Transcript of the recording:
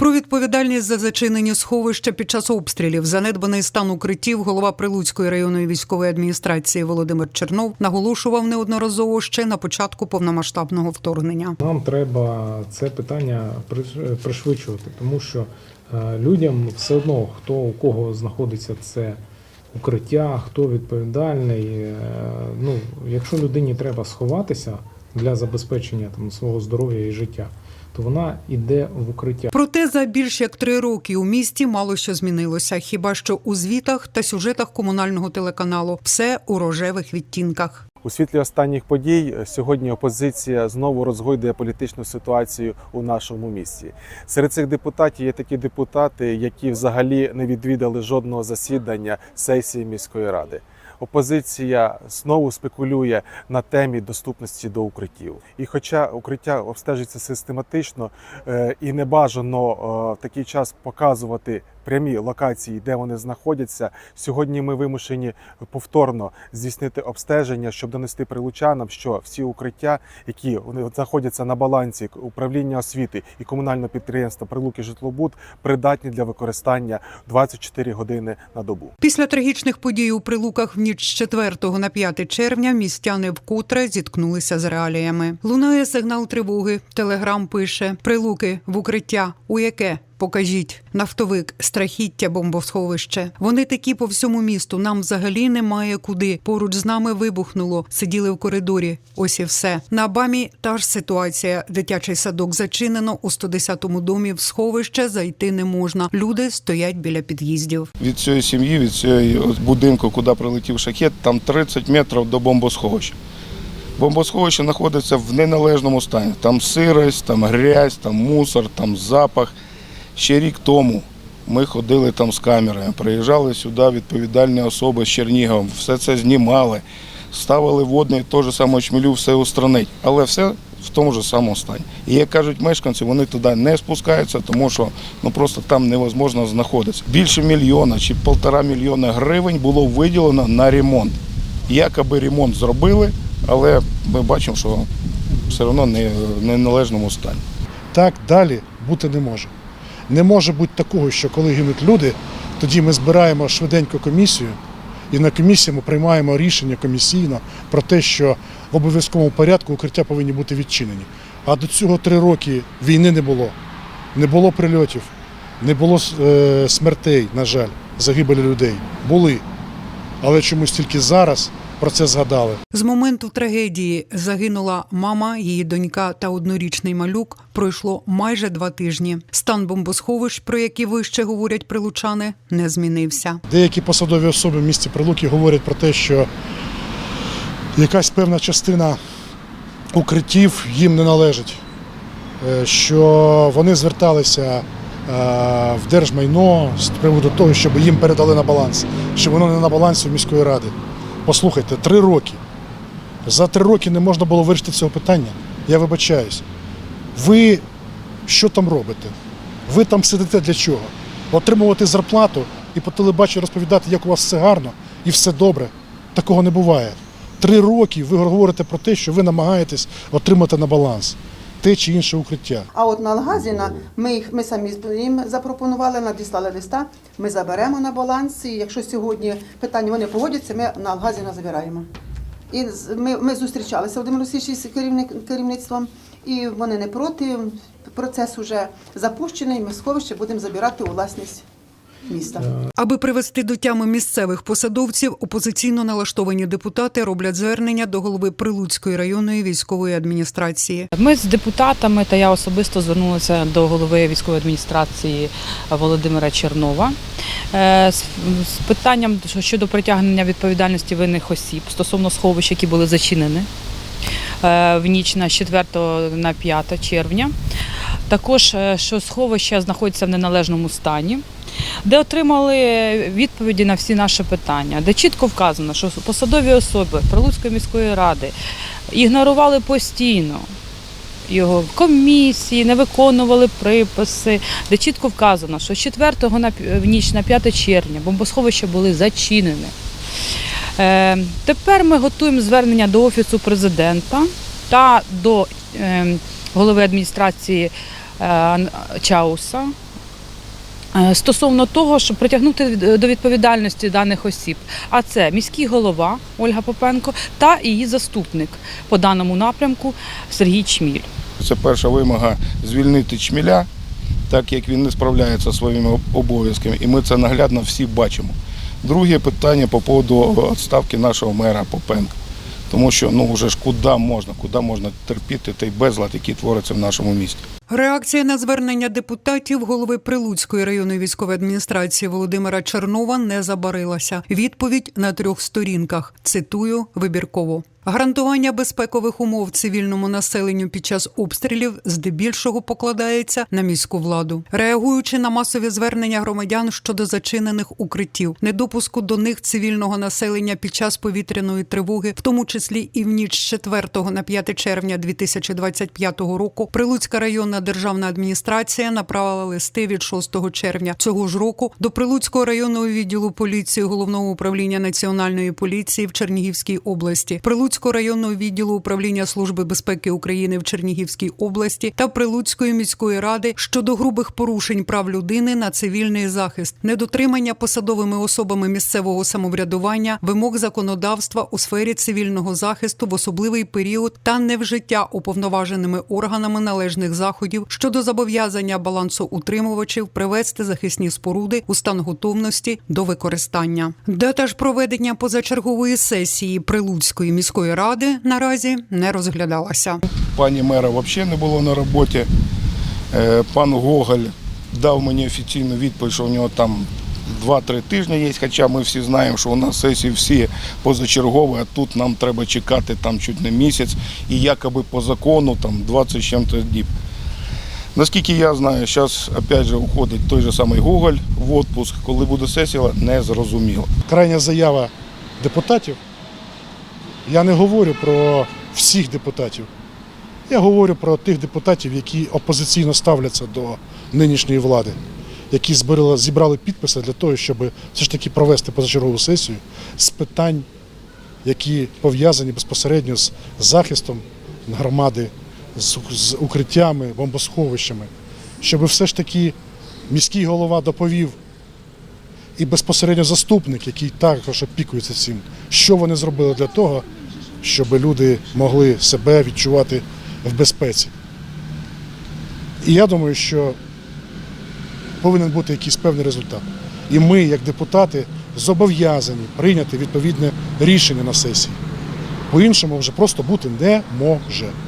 Про відповідальність за зачинені сховища під час обстрілів, занедбаний стан укриттів, голова Прилуцької районної військової адміністрації Володимир Чернов наголошував неодноразово ще на початку повномасштабного вторгнення. Нам треба це питання пришвидшувати, тому що е, людям все одно, хто у кого знаходиться це укриття, хто відповідальний. е, Ну, якщо людині треба сховатися для забезпечення там свого здоров'я і життя, то вона йде в укриття. Проте за більш як три роки у місті мало що змінилося. Хіба що у звітах та сюжетах комунального телеканалу все у рожевих відтінках. У світлі останніх подій сьогодні опозиція знову розгойдує політичну ситуацію у нашому місті. Серед цих депутатів є такі депутати, які взагалі не відвідали жодного засідання сесії міської ради. Опозиція знову спекулює на темі доступності до укриттів. І хоча укриття обстежується систематично е, і не бажано е, в такий час показувати прямі локації, де вони знаходяться, сьогодні ми вимушені повторно здійснити обстеження, щоб донести прилучанам, що всі укриття, які знаходяться на балансі управління освіти і комунального підприємства Прилуки Житлобуд, придатні для використання 24 години на добу. Після трагічних подій у Прилуках в ніч з 4 на 5 червня містяни вкотре зіткнулися з реаліями. Лунає сигнал тривоги. Телеграм пише: Прилуки в укриття. У яке? Покажіть нафтовик, страхіття, бомбосховище. Вони такі по всьому місту. Нам взагалі немає куди. Поруч з нами вибухнуло. Сиділи в коридорі. Ось і все. На Бамі та ж ситуація. Дитячий садок зачинено у 110-му домі. В сховище зайти не можна. Люди стоять біля під'їздів. від цієї сім'ї, від цього будинку, куди прилетів шахет, там 30 метрів до бомбосховища. Бомбосховище знаходиться в неналежному стані. Там сирость, там грязь, там мусор, там запах. Ще рік тому ми ходили там з камерами, приїжджали сюди відповідальні особи з Чернігова, все це знімали, ставили водний, той же самий чмелю, все устранить. Але все в тому ж самому стані. І як кажуть мешканці, вони туди не спускаються, тому що ну просто там невозможно знаходитися. Більше мільйона чи півтора мільйона гривень було виділено на ремонт. Якоби ремонт зробили, але ми бачимо, що все одно не в неналежному стані. Так далі бути не може. Не може бути такого, що коли гинуть люди, тоді ми збираємо швиденько комісію, і на комісії ми приймаємо рішення комісійно про те, що в обов'язковому порядку укриття повинні бути відчинені. А до цього три роки війни не було, не було прильотів, не було е, смертей, на жаль, загибелі людей. Були. Але чомусь тільки зараз про це згадали. З моменту трагедії загинула мама, її донька та однорічний малюк. Пройшло майже два тижні. Стан бомбосховищ, про які вище говорять прилучани, не змінився. Деякі посадові особи в місті Прилуки говорять про те, що якась певна частина укриттів їм не належить, Е, що вони зверталися е, в держмайно з приводу того, щоб їм передали на баланс, що воно не на балансі міської ради. Послухайте, три роки. За три роки не можна було вирішити цього питання. Я вибачаюсь. Ви що там робите? Ви там сидите для чого? Отримувати зарплату і по телебаченню розповідати, як у вас все гарно і все добре. Такого не буває. Три роки ви говорите про те, що ви намагаєтесь отримати на баланс те чи інше укриття. А от на Алгазіна ми їх ми самі їм запропонували, надіслали листа. Ми заберемо на баланс. Якщо сьогодні питання вони погодяться, ми на Алгазіна забираємо. І ми, ми зустрічалися Володимир Олексійович з керівник, керівництвом, і вони не проти. Процес вже запущений. Ми сховище будемо забирати у власність міста. Аби привести до тями місцевих посадовців, опозиційно налаштовані депутати роблять звернення до голови Прилуцької районної військової адміністрації. Ми з депутатами та я особисто звернулася до голови військової адміністрації Володимира Чернова е, з, питанням щодо притягнення відповідальності винних осіб стосовно сховищ, які були зачинені е, в ніч на 4 на 5 червня. Також е, що сховище знаходиться в неналежному стані. Де отримали відповіді на всі наші питання, де чітко вказано, що посадові особи Прилуцької міської ради ігнорували постійно його комісії, не виконували приписи, де чітко вказано, що з 4 на в ніч на 5 червня бомбосховища були зачинені. Е, тепер ми готуємо звернення до Офісу президента та до е, голови адміністрації е, Чауса Стосовно того, щоб притягнути до відповідальності даних осіб, а це міський голова Ольга Попенко та її заступник по даному напрямку Сергій Чміль. Це перша вимога звільнити чміля, так як він не справляється своїми обов'язками, і ми це наглядно всі бачимо. Друге питання по поводу відставки нашого мера Попенка. Тому що ну вже ж куди можна, куди можна терпіти той безлад, який твориться в нашому місті. Реакція на звернення депутатів голови Прилуцької районної військової адміністрації Володимира Чернова не забарилася. Відповідь на трьох сторінках. Цитую вибірково. Гарантування безпекових умов цивільному населенню під час обстрілів здебільшого покладається на міську владу, реагуючи на масові звернення громадян щодо зачинених укриттів, недопуску до них цивільного населення під час повітряної тривоги, в тому числі і в ніч з 4 на 5 червня 2025 року, Прилуцька районна державна адміністрація направила листи від 6 червня цього ж року до Прилуцького районного відділу поліції головного управління національної поліції в Чернігівській області, Прилуцького районного відділу управління Служби безпеки України в Чернігівській області та Прилуцької міської ради щодо грубих порушень прав людини на цивільний захист, недотримання посадовими особами місцевого самоврядування, вимог законодавства у сфері цивільного захисту в особливий період та невжиття уповноваженими органами належних заходів щодо зобов'язання балансоутримувачів привести захисні споруди у стан готовності до використання. Дата ж проведення позачергової сесії Прилуцької міської ради наразі не розглядалася. Пані мера взагалі не було на роботі. Е, Пан Гоголь дав мені офіційну відповідь, що у нього там 2-3 тижні є, хоча ми всі знаємо, що у нас сесії всі позачергові, а тут нам треба чекати там чуть не місяць і якоби по закону там 20 чим-то діб. Наскільки я знаю, зараз опять же уходить той же самий Гоголь в відпуск, коли буде сесія, не зрозуміло. крайня заява депутатів. Я не говорю про всіх депутатів. Я говорю про тих депутатів, які опозиційно ставляться до нинішньої влади, які збирали, зібрали підписи для того, щоб все ж таки провести позачергову сесію з питань, які пов'язані безпосередньо з захистом громади, з, з укриттями, бомбосховищами, щоб все ж таки міський голова доповів і безпосередньо заступник, який також опікується цим, що вони зробили для того, щоб люди могли себе відчувати в безпеці. І я думаю, що повинен бути якийсь певний результат. І ми, як депутати, зобов'язані прийняти відповідне рішення на сесії. По-іншому вже просто бути не може.